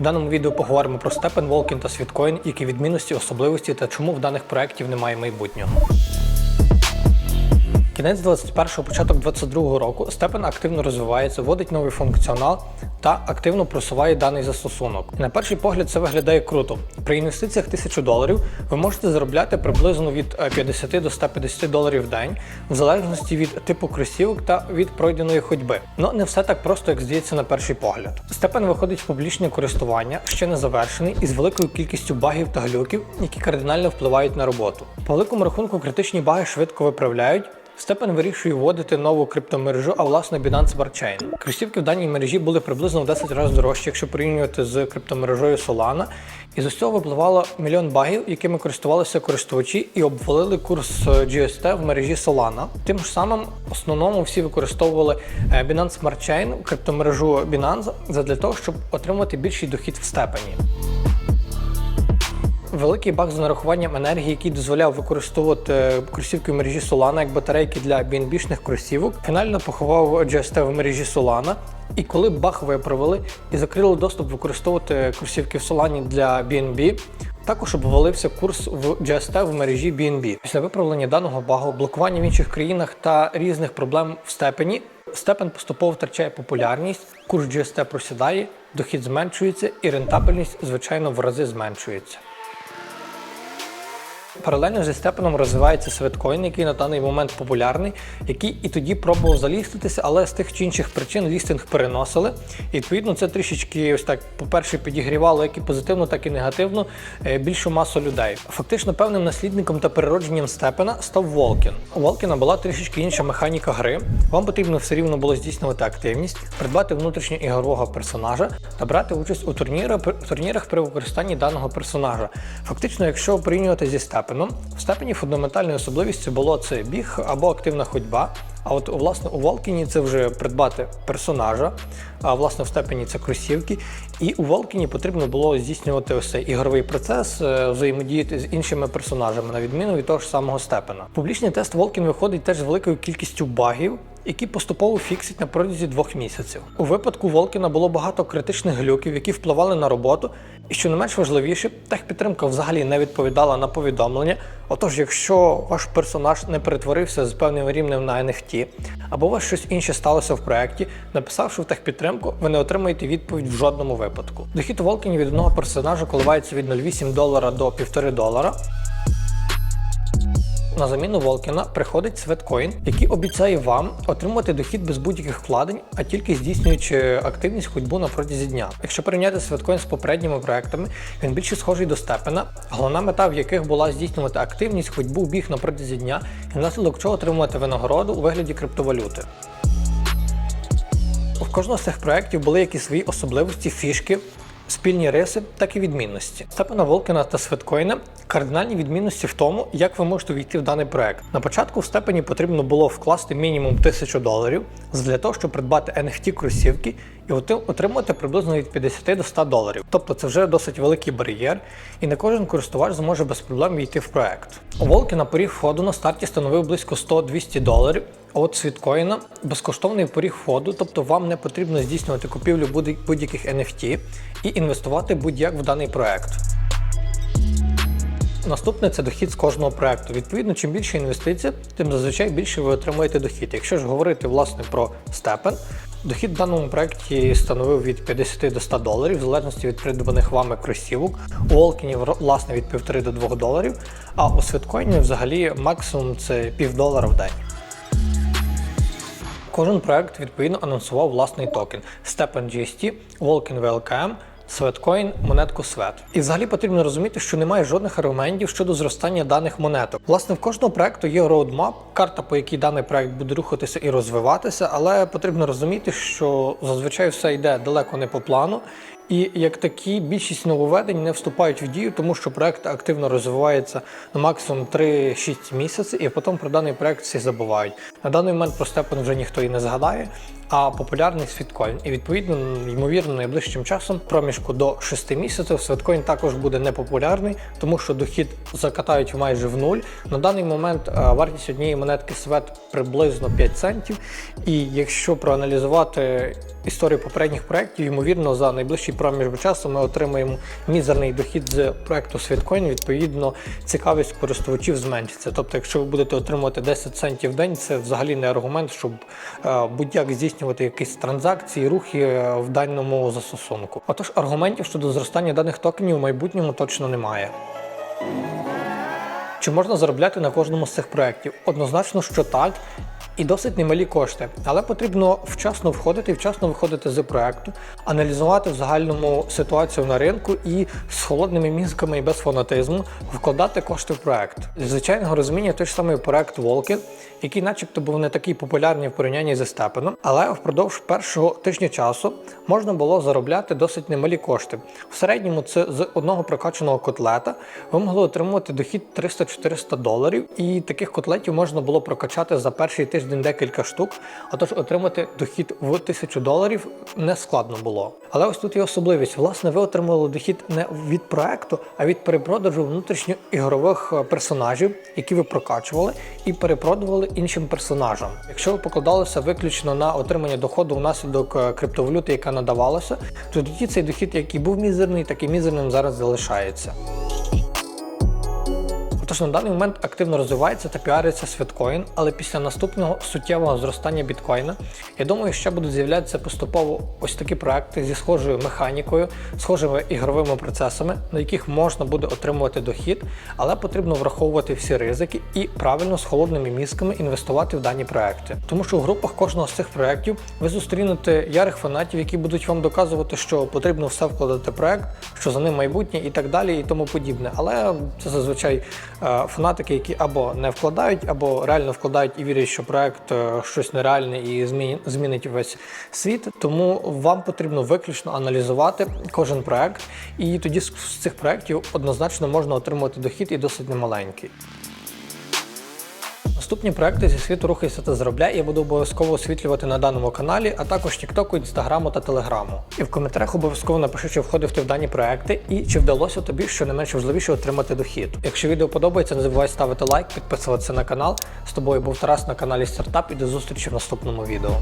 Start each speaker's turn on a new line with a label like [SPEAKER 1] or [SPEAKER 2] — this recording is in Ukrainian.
[SPEAKER 1] В даному відео поговоримо про Степен Волкін та Світкоін, які відмінності, особливості та чому в даних проєктів немає майбутнього. Кінець 21-го, початок 22-го року Степен активно розвивається, вводить новий функціонал та активно просуває даний застосунок. На перший погляд це виглядає круто. При інвестиціях 1000 доларів ви можете заробляти приблизно від е, 50 до 150 доларів в день, в залежності від типу кросівок та від пройденої ходьби. Ну не все так просто, як здається на перший погляд. Степен виходить в публічне користування, ще не завершений, із великою кількістю багів та глюків, які кардинально впливають на роботу. По великому рахунку критичні баги швидко виправляють. Степен вирішує вводити нову криптомережу, а власне Binance Smart Chain. Кросівки в даній мережі були приблизно в 10 разів дорожчі, якщо порівнювати з криптомережою Solana. І з усього випливало мільйон багів, якими користувалися користувачі, і обвалили курс е, GST в мережі Solana. Тим ж самим основному всі використовували е, Binance Smart Chain, криптомережу Binance, задля того, щоб отримати більший дохід в степені. Великий баг з нарахуванням енергії, який дозволяв використовувати кросівки в мережі Solana як батарейки для BNB-шних кросівок, фінально поховав GST в мережі Solana. І коли баг виправили і закрили доступ використовувати кросівки в Solana для BNB, також обвалився курс в GST в мережі BNB. Після виправлення даного багу, блокування в інших країнах та різних проблем в степені, степен поступово втрачає популярність, курс GST просідає, дохід зменшується і рентабельність, звичайно, в рази зменшується. Паралельно зі степеном розвивається свиткоін, який на даний момент популярний, який і тоді пробував заліститися, але з тих чи інших причин лістинг переносили. І відповідно це трішечки ось так, по-перше, підігрівало як і позитивно, так і негативно е, більшу масу людей. Фактично, певним наслідником та переродженням степена став Волкін. У Волкіна була трішечки інша механіка гри. Вам потрібно все рівно було здійснювати активність, придбати внутрішньоігрового персонажа та брати участь у турнірах при використанні даного персонажа. Фактично, якщо порівнювати зі степеном, в степені фундаментальною особливістю було це біг або активна ходьба. А от власне у Волкіні це вже придбати персонажа, а власне в степені це кросівки. І у Волкіні потрібно було здійснювати ось цей ігровий процес, е, взаємодіяти з іншими персонажами, на відміну від того ж самого степена. Публічний тест Волкін виходить теж з великою кількістю багів. Які поступово фіксять на протязі двох місяців. У випадку Волкіна було багато критичних глюків, які впливали на роботу, і що не менш важливіше, техпідтримка взагалі не відповідала на повідомлення. Отож, якщо ваш персонаж не перетворився з певним рівнем на NFT, або у вас щось інше сталося в проєкті, написавши в техпідтримку, ви не отримаєте відповідь в жодному випадку. Дохід у Волкіні від одного персонажа коливається від 0,8 долара до 1,5 долара. На заміну Волкіна приходить Светкоін, який обіцяє вам отримати дохід без будь-яких вкладень, а тільки здійснюючи активність ходьбу на протязі дня. Якщо порівняти Светкоін з попередніми проектами, він більше схожий до степена, головна мета в яких була здійснювати активність, ходьбу, біг на протязі дня, і внаслідок чого отримувати винагороду у вигляді криптовалюти. У кожного з цих проєктів були якісь свої особливості, фішки, спільні риси, так і відмінності. Степана Волкіна та Светкоїна кардинальні відмінності в тому, як ви можете війти в даний проект. На початку в степені потрібно було вкласти мінімум 1000 доларів для того, щоб придбати NFT кросівки і отримати приблизно від 50 до 100 доларів. Тобто це вже досить великий бар'єр, і не кожен користувач зможе без проблем війти в проект. У Волкіна поріг входу на старті становив близько 100-200 доларів. А от світкоїна безкоштовний поріг входу, тобто вам не потрібно здійснювати купівлю будь- будь-яких NFT і інвестувати будь-як в даний проект. Наступне це дохід з кожного проекту. Відповідно, чим більше інвестиція, тим зазвичай більше ви отримуєте дохід. Якщо ж говорити власне про степен, дохід в даному проекті становив від 50 до 100 доларів, в залежності від придбаних вами кросівок. У Олкіні власне від 1,5 до 2 доларів, а у світкоїні взагалі максимум це пів долара в день. Кожен проект відповідно анонсував власний токен Степен GST, Волкін VLKM, Sweatcoin, монетку Свет. І взагалі потрібно розуміти, що немає жодних аргументів щодо зростання даних монеток. Власне, в кожного проекту є роудмап, карта, по якій даний проект буде рухатися і розвиватися, але потрібно розуміти, що зазвичай все йде далеко не по плану. І як такі більшість нововведень не вступають в дію, тому що проект активно розвивається на максимум 3-6 місяців, і потім про даний проект всі забувають. На даний момент про степен вже ніхто і не згадає, а популярний світкоін. І відповідно, ймовірно, найближчим часом, проміжку до 6 місяців, світкоін також буде непопулярний, тому що дохід закатають майже в нуль. На даний момент е, вартість однієї монетки свет приблизно 5 центів. І якщо проаналізувати історію попередніх проєктів, ймовірно, за найближчий проміжок часу ми отримаємо мізерний дохід з проєкту Світкоін. Відповідно, цікавість користувачів зменшиться. Тобто, якщо ви будете отримувати 10 центів в день, це взагалі не аргумент, щоб е, будь-як здійснювати якісь транзакції, рухи е, в даному застосунку. Отож, аргументів щодо зростання даних токенів в майбутньому точно немає. Чи можна заробляти на кожному з цих проєктів? Однозначно, що так. І досить немалі кошти, але потрібно вчасно входити, вчасно виходити з проекту, аналізувати в загальному ситуацію на ринку і з холодними мізками і без фанатизму вкладати кошти в проект. Звичайного розуміння той ж самий проект Волки, який, начебто, був не такий популярний в порівнянні зі Степеном, але впродовж першого тижня часу можна було заробляти досить немалі кошти. В середньому це з одного прокачаного котлета ви могли отримувати дохід 300-400 доларів, і таких котлетів можна було прокачати за перший тиждень декілька штук. Отож, отримати дохід в 1000 доларів не складно було. Але ось тут є особливість. Власне, ви отримали дохід не від проекту, а від перепродажу внутрішньоігрових е, персонажів, які ви прокачували, і перепродували іншим персонажам. Якщо ви покладалися виключно на отримання доходу внаслідок е, криптовалюти, яка надавалася, то тоді цей дохід, який був мізерний, так і мізерним зараз залишається. Тож на даний момент активно розвивається та піариться святкоін, але після наступного суттєвого зростання біткоїна, я думаю, ще будуть з'являтися поступово ось такі проекти зі схожою механікою, схожими ігровими процесами, на яких можна буде отримувати дохід, але потрібно враховувати всі ризики і правильно з холодними мізками інвестувати в дані проекти. Тому що у групах кожного з цих проєктів ви зустрінете ярих фанатів, які будуть вам доказувати, що потрібно все вкладати в проект, що за ним майбутнє і так далі, і тому подібне. Але це зазвичай е, фанатики, які або не вкладають, або реально вкладають і вірять, що проект е, щось нереальне і змінить весь світ. Тому вам потрібно виключно аналізувати кожен проект, і тоді з цих проєктів однозначно можна отримувати дохід і досить немаленький. Наступні проекти зі світу рухайся та заробляй я буду обов'язково освітлювати на даному каналі, а також Тіктоку, Інстаграму та Телеграму. І в коментарях обов'язково напиши, чи входив ти в дані проекти і чи вдалося тобі, щонайменше важливіше, отримати дохід. Якщо відео подобається, не забувай ставити лайк, підписуватися на канал. З тобою був Тарас на каналі Стартап і до зустрічі в наступному відео.